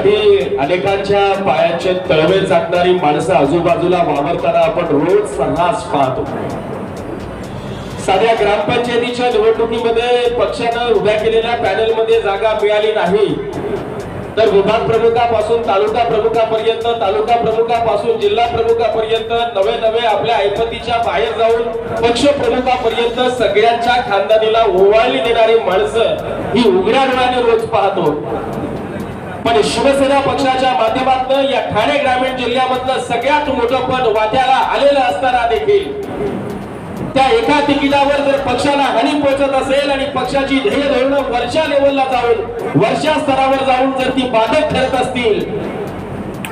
साठी अनेकांच्या पायाचे तळवे चाकणारी माणसं आजूबाजूला वावरताना आपण रोज सर्रास पाहतो. साध्या ग्रामपंचायतीच्या निवडणुकीमध्ये पक्षानं उभ्या केलेल्या पॅनलमध्ये जागा मिळाली नाही. तर विभाग प्रमुखापासून तालुका प्रमुखापर्यंत तालुका प्रमुखापासून जिल्हा प्रमुखापर्यंत नवे नवे आपल्या ऐपतीच्या बाहेर जाऊन पक्ष प्रमुखापर्यंत सगळ्यांच्या खानदानीला ओवाळली देणारी माणसं ही उघड्या डोळ्याने रोज पाहतो. पण शिवसेना पक्षाच्या माध्यमातून या ठाणे ग्रामीण जिल्ह्यामधलं सगळ्यात मोठं पद वाट्याला आलेलं असताना देखील त्या एका तिकिटावर जर पक्षाला हानी पोहोचत असेल आणि पक्षाची ध्येय धोरणं वर्षा लेवलला जाऊन वर्षा स्तरावर जाऊन जर ती बाधक ठरत असतील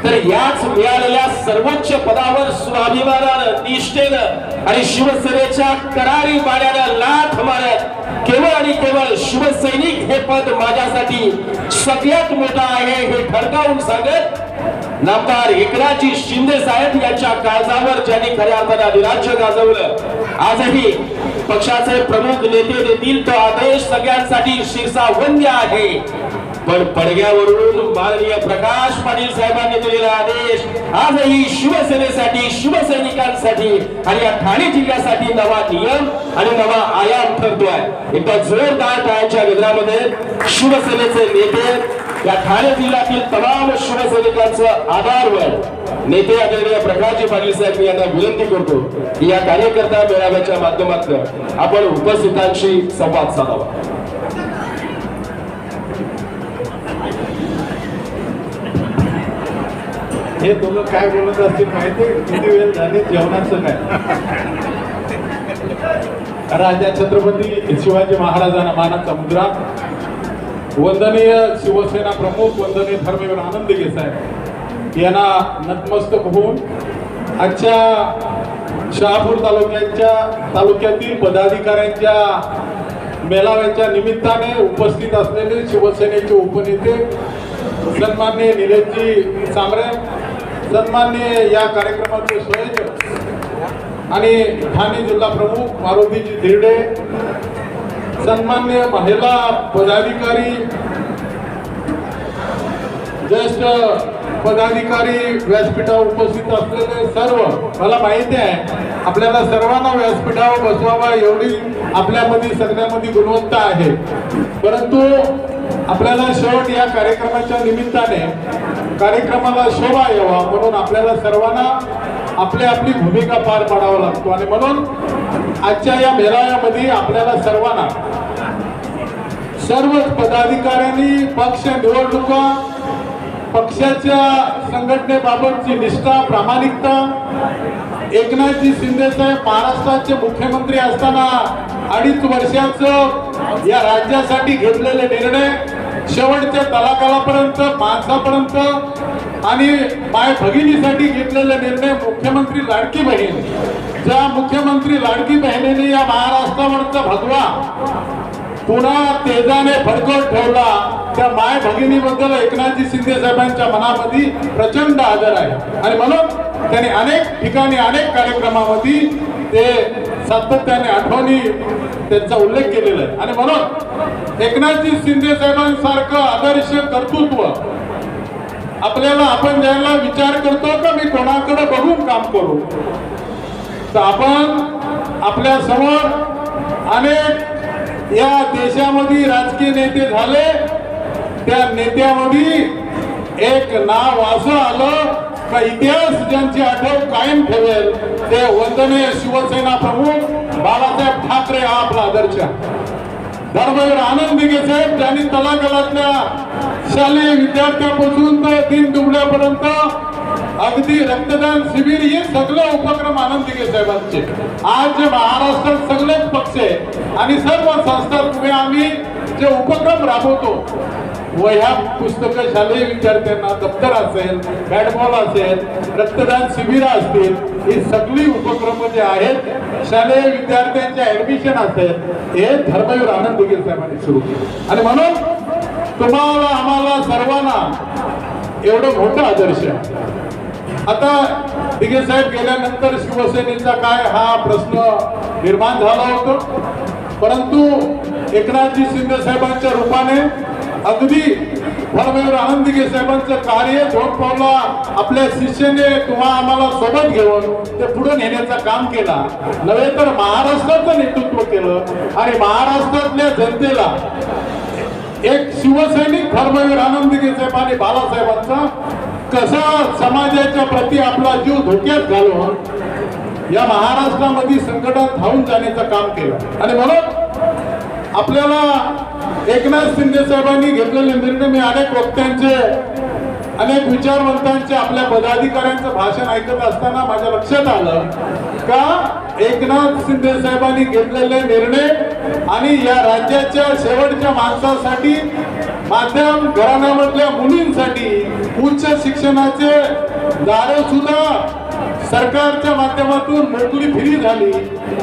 तर याच मिळालेल्या सर्वोच्च पदावर स्वाभिमानानं निष्ठेनं आणि शिवसेनेच्या करारी पाण्यानं लाथ मारत केवळ आणि केवळ शिवसैनिक हे पद माझ्यासाठी सगळ्यात मोठं आहे हे ठणकावून सांगत नामदार एकनाथजी शिंदे साहेब यांच्या काळजावर ज्यांनी खऱ्या अर्थाने अधिराज्य गाजवलं आजही पक्षाचे प्रमुख नेते देतील तो आदेश सगळ्यांसाठी शिरसावंद्य आहे. पण पडग्यावरून माननीय प्रकाश पाटील साहेबांनी दिलेला आदेश आजही शिवसेनेसाठी शिवसैनिकांसाठी आणि या ठाणे जिल्ह्यासाठी नवा नियम आणि नवा आयाम ठरतोय. एका जोरदार टाळ्याच्या गजरामध्ये शिवसेनेचे नेते या ठाणे जिल्ह्यातील तमाम शिवसैनिकांचं आधारवर नेते आदरणीय प्रकाशजी पाटील साहेब मी यांना विनंती करतो की या कार्यकर्ता मेळाव्याच्या माध्यमातून आपण उपस्थितांशी संवाद साधावा. हे दोघं काय बोलत असतील माहिती किती वेळ झाले? जेवणाचं काय राजा छत्रपती शिवाजी महाराजांना मानाचा मुद्रा. वंदनीय शिवसेना प्रमुख वंदनीय धर्मवीर आनंद साहेब. यांना नतमस्तक होऊन आजच्या शहापूर तालुक्यांच्या तालुक्यातील पदाधिकाऱ्यांच्या मेळाव्याच्या निमित्ताने उपस्थित असलेले शिवसेनेचे उपनेते सन्मान्य निलेशजी चांबरे सन्मान्य या कार्यक्रमाचे संयोजक आणि ठाणे जिल्हा प्रमुख मारुतीजी धिरडे सन्मान्य महिला पदाधिकारी ज्येष्ठ पदाधिकारी व्यासपीठावर उपस्थित असलेले सर्व मला माहिती आहे आपल्याला सर्वांना व्यासपीठावर बसवावा एवढी आपल्यामध्ये सगळ्यामध्ये गुणवत्ता आहे. परंतु आपल्याला शेवट या कार्यक्रमाच्या निमित्ताने कार्यक्रमाला शोभा यावा म्हणून आपल्याला सर्वांना आपली आपली भूमिका पार पाडावा लागतो. आणि म्हणून आजच्या या मेळाव्यामध्ये आपल्याला सर्वांना सर्व पदाधिकाऱ्यांनी पक्ष निवडणुका पक्षाच्या संघटनेबाबतची निष्ठा प्रामाणिकता एकनाथजी शिंदे साहेब महाराष्ट्राचे मुख्यमंत्री असताना अडीच वर्षाचं या राज्यासाठी घेतलेले निर्णय शेवटच्या तलाकालापर्यंत माणसापर्यंत आणि माय भगिनीसाठी घेतलेले निर्णय मुख्यमंत्री लाडकी बहीण. ज्या मुख्यमंत्री लाडकी बहिणीने या महाराष्ट्रावरचा भगवा पुन्हा तेजाने फडकवत ठेवला त्या माय भगिनीबद्दल एकनाथजी शिंदे साहेबांच्या मनामध्ये प्रचंड आदर आहे. आणि म्हणून त्यांनी अनेक ठिकाणी अनेक कार्यक्रमामध्ये ते सातत्याने आठवणी त्यांचा उल्लेख केलेला आहे. आणि म्हणून एकनाथजी शिंदे साहेबांसारखं आदर्श कर्तृत्व आपल्याला आपण ज्याला विचार करतो का मी कोणाकडे बघून काम करू? तर आपण आपल्यासमोर अनेक या देशामध्ये राजकीय नेते झाले. त्या नेत्यामध्ये एक नाव असं आलं का इतिहास ज्यांची आठवण कायम ठेवेल ते वंदनीय शिवसेना प्रमुख बाळासाहेब ठाकरे हा आपला आदर्श. धर्मवीर आनंद दिघे साहेब ज्यांनी तलागलातल्या शालेय विद्यार्थ्यापासून तर दिन दुबळ्यापर्यंत अगदी रक्तदान शिबिर हे सगळे उपक्रम आनंद दिघे साहेबांचे. आज जे महाराष्ट्रात सगळेच पक्ष आणि सर्व संस्था तुम्ही आम्ही जे उपक्रम राबवतो वह्या पुस्तकं शालेय विद्यार्थ्यांना दप्तर असेल बॅटबॉल असेल रक्तदान शिबिरं असतील ही सगळी उपक्रम जे आहेत शालेय विद्यार्थ्यांचे ऍडमिशन असेल हे धर्मवीर आनंद दिघे साहेबांनी सुरू केलं. आणि म्हणून तुम्हाला आम्हाला सर्वांना एवढं मोठं आदर्श आहे. आता दिघे साहेब गेल्यानंतर शिवसेनेचा काय हा प्रश्न निर्माण झाला होता. परंतु एकनाथजी शिंदे साहेबांच्या रूपाने अगदी फळमेवर आनंदगे साहेबांचं कार्य झोप पावला. आपल्या शिष्याने किंवा आम्हाला सोबत घेऊन ते पुढे नेण्याचं काम केला. नव्हे तर महाराष्ट्राचं नेतृत्व केलं. आणि महाराष्ट्रातल्या जनतेला एक शिवसैनिक धर्मवीर आनंदगे साहेब आणि बालासाहेबांचा कसा समाजाच्या प्रती आपला जीव धोक्यात घालून या महाराष्ट्रामध्ये संकटात धावून जाण्याचं काम केलं. आणि म्हणून आपल्याला एकनाथ शिंदे साहेबांनी घेतलेले निर्णय मी अनेक वक्त्यांचे अनेक विचारवंतांचे आपल्या पदाधिकाऱ्यांचं भाषण ऐकत असताना माझ्या लक्षात आलं का एकनाथ शिंदे साहेबांनी घेतलेले निर्णय आणि या राज्याच्या शेवटच्या माणसासाठी माध्यम घराण्यामधल्या मुलींसाठी उच्च शिक्षणाचे दारे सुद्धा सरकारच्या माध्यमातून मोकळी फिरी झाली.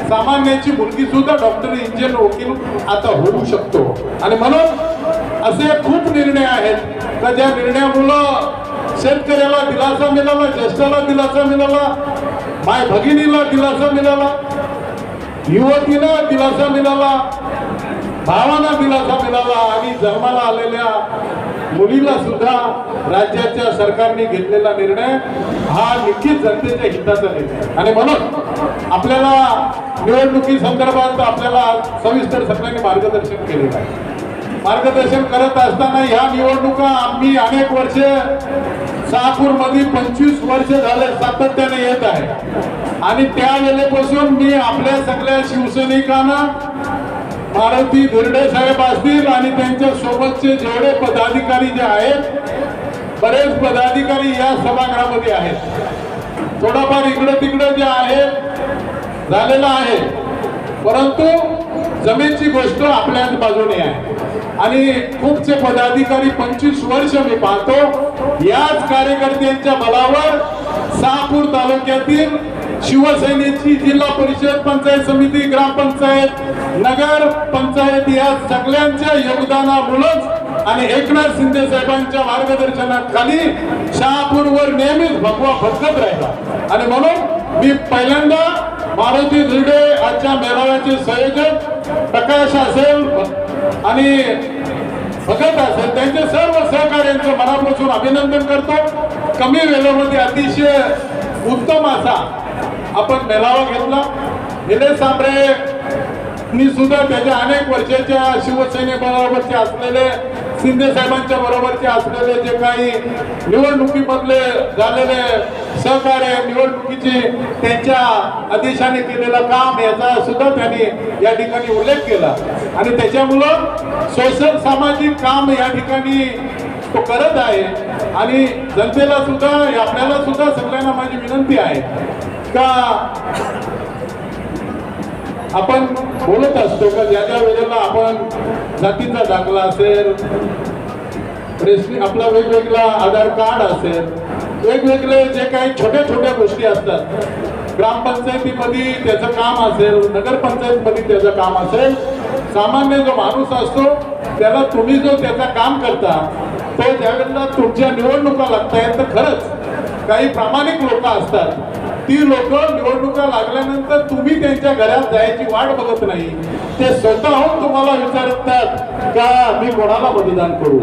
सामान्याची मुलगी सुद्धा डॉक्टर इंजिनियर वकील आता होऊ शकतो. आणि म्हणून असे खूप निर्णय आहेत. का ज्या निर्णयामुळं शेतकऱ्याला दिलासा मिळाला ज्येष्ठाला दिलासा मिळाला माय भगिनीला दिलासा मिळाला युवतीला दिलासा मिळाला भावांना दिलासा मिळाला आणि जन्माला आलेल्या मुलीला सुद्धा राज्याच्या सरकारने घेतलेला निर्णय हा निश्चित जनतेच्या हिताचा निर्णय आणि म्हणून आपल्याला निवडणुकी संदर्भात आपल्याला सविस्तर सगळ्यांनी मार्गदर्शन केलेलं आहे मार्गदर्शन करत असताना ह्या निवडणुका आम्ही अनेक वर्ष शहापूरमध्ये पंचवीस वर्ष झाले सातत्याने येत आहे. आणि त्यावेळेपासून मी आपल्या सगळ्या शिवसैनिकांना मारुती धिरडे साहेब असतील आणि त्यांच्या सोबतचे जेवढे पदाधिकारी जे आहेत बरेच पदाधिकारी या सभागृहामध्ये आहेत. थोडाफार इकडं तिकडं जे आहे झालेलं आहे. परंतु जमेची गोष्ट आपल्याच बाजूने आहे. आणि खूपचे पदाधिकारी पंचवीस वर्ष मी पाहतो याच कार्यकर्त्यांच्या बलावर सहापूर तालुक्यातील शिवसेनेची जिल्हा परिषद पंचायत समिती ग्रामपंचायत नगर पंचायत या सगळ्यांच्या योगदानामुळेच आणि एकनाथ शिंदे साहेबांच्या मार्गदर्शनाखाली शहापूरवर नेहमीच भगवा फडकत राहिला. आणि म्हणून मी पहिल्यांदा मारुती धिरडे आजच्या मेळाव्याचे संयोजक प्रकाश असेल आणि भगत असेल त्यांचे सर्व सहकार्यांचं मनापासून अभिनंदन करतो. कमी वेळेमध्ये अतिशय उत्तम असा आपण मेळावा घेतला. निलेश सांबरे मी सुद्धा त्याच्या अनेक वर्षाच्या शिवसेनेबरोबरचे असलेले शिंदे साहेबांच्या बरोबरचे असलेले जे काही निवडणुकीमधले झालेले सहकार्य निवडणुकीचे त्यांच्या आदेशाने केलेलं काम याचा सुद्धा त्यांनी या ठिकाणी उल्लेख केला. आणि त्याच्यामुळं सोशल सामाजिक काम या ठिकाणी तो करत आहे. आणि जनतेला सुद्धा आपल्याला सुद्धा सगळ्यांना माझी विनंती आहे. का? आपण बोलत असतो का? ज्या ज्या वेळेला आपण जातीचा दाखला असेल आपला वेगवेगळा आधार कार्ड असेल वेगवेगळे जे काही छोट्या छोट्या गोष्टी असतात ग्रामपंचायतीमध्ये त्याचं काम असेल नगरपंचायतमध्ये त्याचं काम असेल सामान्य जो माणूस असतो त्याला तुम्ही जो त्याचं काम करता तो ज्यावेळेला तुमच्या निवडणुका लागतायत तर खरंच काही प्रामाणिक लोक असतात. ती लोक निवडणुका लागल्यानंतर तुम्ही त्यांच्या घरात जायची वाट बघत नाही. ते स्वतःहून तुम्हाला विचारतात का मी कोणाला मतदान करू?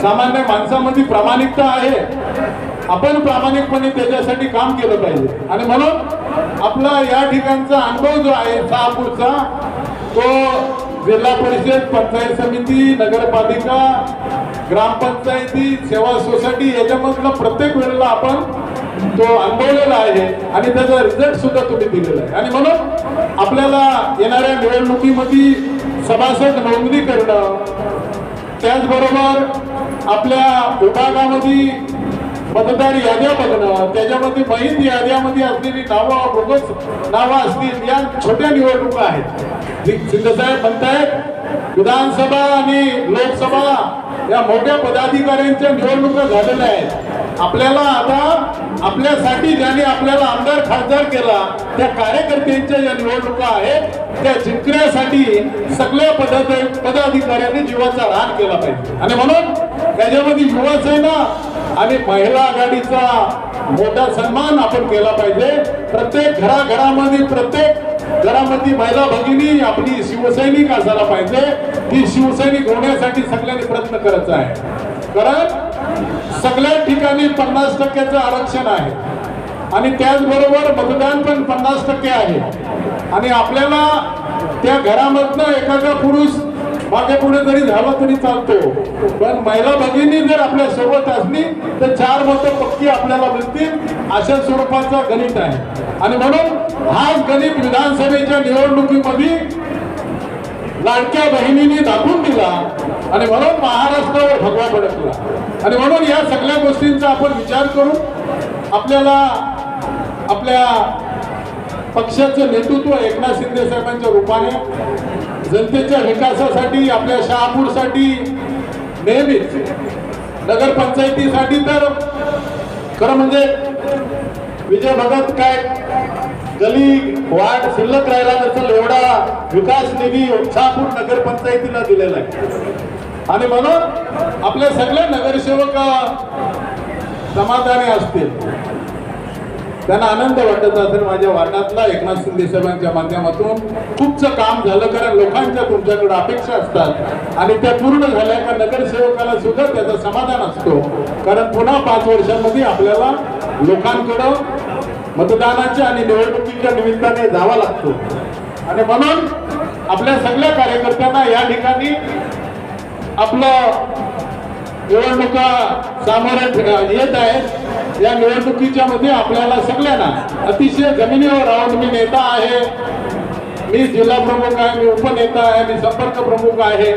सामान्य माणसामध्ये प्रामाणिकता आहे. आपण प्रामाणिकपणे त्याच्यासाठी काम केलं पाहिजे. आणि म्हणून आपला या ठिकाणचा अनुभव जो आहे शहापूरचा तो जिल्हा परिषद पंचायत समिती नगरपालिका ग्रामपंचायती सेवा सोसायटी याच्यामधला प्रत्येक वेळेला आपण तो अनुभवलेला आहे आणि त्याचा रिझल्ट सुद्धा तुम्ही दिलेला आहे. आणि म्हणून आपल्याला येणाऱ्या निवडणुकीमध्ये सभासद नोंदणी करणं त्याचबरोबर आपल्या विभागामध्ये मतदार याद्या बघणं त्याच्यामध्ये महित याद्यामध्ये असलेली नावं बोगस नावं असतील या छोट्या निवडणुका आहेत. शिंदेसाहेब म्हणतायत विधानसभा आणि लोकसभा या मोठ्या पदाधिकाऱ्यांच्या निवडणुका झालेल्या आहेत. आपल्याला आता आपल्यासाठी ज्याने आपल्याला आमदार खासदार केला त्या कार्यकर्त्यांच्या ज्या निवडणुका आहेत त्या जिंकण्यासाठी सगळ्या पदाध पदाधिकाऱ्यांनी जीवाचा रान केला पाहिजे. आणि म्हणून त्याच्यामध्ये युवासेना आणि महिला आघाडीचा मोठा सन्मान आपण केला पाहिजे. प्रत्येक घराघरामध्ये प्रत्येक घरामध्ये महिला भगिनी आपली शिवसैनिक असायला पाहिजे. ती शिवसैनिक होण्यासाठी सगळ्यांनी प्रयत्न करायचा आहे. कारण सगळ्या ठिकाणी पन्नास टक्क्याचं आरक्षण आहे. आणि त्याचबरोबर मतदान पण पन्नास टक्के आहे. आणि आपल्याला त्या घरामधनं एखादा पुरुष मागे पुढे जरी झाला तरी चालतो. पण महिला भगिनी जर आपल्यासोबत असली तर चार मतं पक्की आपल्याला मिळतील अशा स्वरूपाचा गणित आहे. आणि म्हणून हाच गणित विधानसभेच्या निवडणुकीमध्ये लाडक्या बहिणींनी दाखवून दिला. आणि म्हणून महाराष्ट्रावर भगवा भडकला. आणि म्हणून या सगळ्या गोष्टींचा आपण विचार करू. आपल्याला आपल्या पक्षाचं नेतृत्व एकनाथ शिंदे साहेबांच्या रूपाने जनतेच्या विकासासाठी आपल्या शहापूरसाठी नेहमीच नगरपंचायतीसाठी तर खरं म्हणजे विजय भगत काय गली वाट शिल्लक राहिला नसेल एवढा विकास निधी शहापूर नगरपंचायतीला दिलेला आहे. आणि म्हणून आपले सगळे नगरसेवक समाधानी असतील. त्यांना आनंद वाटत असेल माझ्या वार्डातला एकनाथ शिंदे साहेबांच्या माध्यमातून. खूपचं काम झालं कारण लोकांच्या तुमच्याकडे अपेक्षा असतात. आणि त्या पूर्ण झाल्या का नगरसेवकाला सुद्धा त्याचा समाधान असतो. कारण पुन्हा पाच वर्षांमध्ये आपल्याला लोकांकडं मतदानाच्या आणि निवडणुकीच्या निमित्ताने जावा लागतो. आणि म्हणून आपल्या सगळ्या कार्यकर्त्यांना या ठिकाणी आपलं निवडणुका सामोरे येत आहेत. या निवडणुकीच्या मध्ये आपल्याला सगळ्यांना अतिशय जमिनीवर राहून मी नेता आहे. मी जिल्हा प्रमुख आहे मी उपनेता आहे मी संपर्क प्रमुख आहे.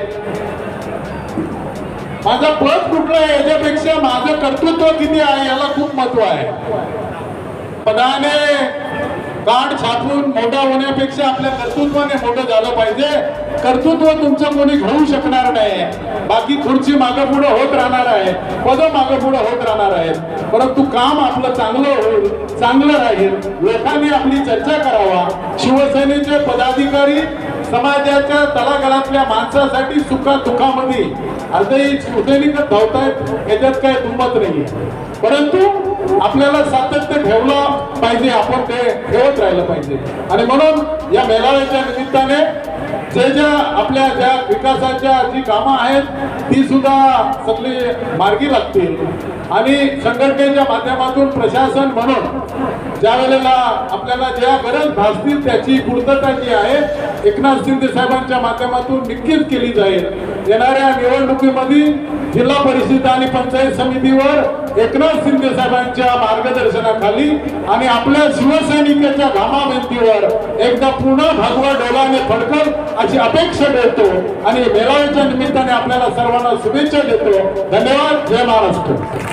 माझं पद कुठलं आहे याच्यापेक्षा माझं कर्तृत्व किती आहे याला खूप महत्त्व आहे. पदाने गाठ छापून मोठा होण्यापेक्षा आपल्या कर्तृत्वाने मोठं झालं पाहिजे. कर्तृत्व तुमचं कोणी घेऊ शकणार नाही. बाकी खुर्ची मागं पुढं होत राहणार आहे. पद मागं पुढं होत राहणार आहेत. परंतु काम आपलं चांगलं होईल चांगलं राहील. लोकांनी आपली चर्चा करावा. शिवसेनेचे पदाधिकारी समाजाच्या तळागाळातल्या माणसासाठी सुखा दुःखामध्ये अर्धही शिवसैनिकच धावतायत याच्यात काय दुमत नाहीये. परंतु आपल्याला सातत्य ठेवलं पाहिजे आपण ते ठेवत राहिलं पाहिजे. आणि म्हणून या मेळाव्याच्या निमित्ताने जे ज्या आपल्या ज्या विकासाच्या जी कामं आहेत ती सुद्धा सगळी मार्गी लागतील. आणि संघटनेच्या माध्यमातून प्रशासन म्हणून ज्या वेळेला आपल्याला ज्या गरज भासतील त्याची पूर्तता जी आहे एकनाथ शिंदे साहेबांच्या माध्यमातून नक्कीच केली जाईल. येणाऱ्या निवडणुकीमध्ये जिल्हा परिषद आणि पंचायत समितीवर एकनाथ शिंदे साहेबांच्या मार्गदर्शनाखाली आणि आपल्या शिवसैनिकाच्या घामाभिंतीवर एकदा पुन्हा भगवा डोलाने फडकल अशी अपेक्षा ठेवतो आणि मेळाव्याच्या निमित्ताने आपल्याला सर्वांना शुभेच्छा देतो. धन्यवाद. जय महाराष्ट्र.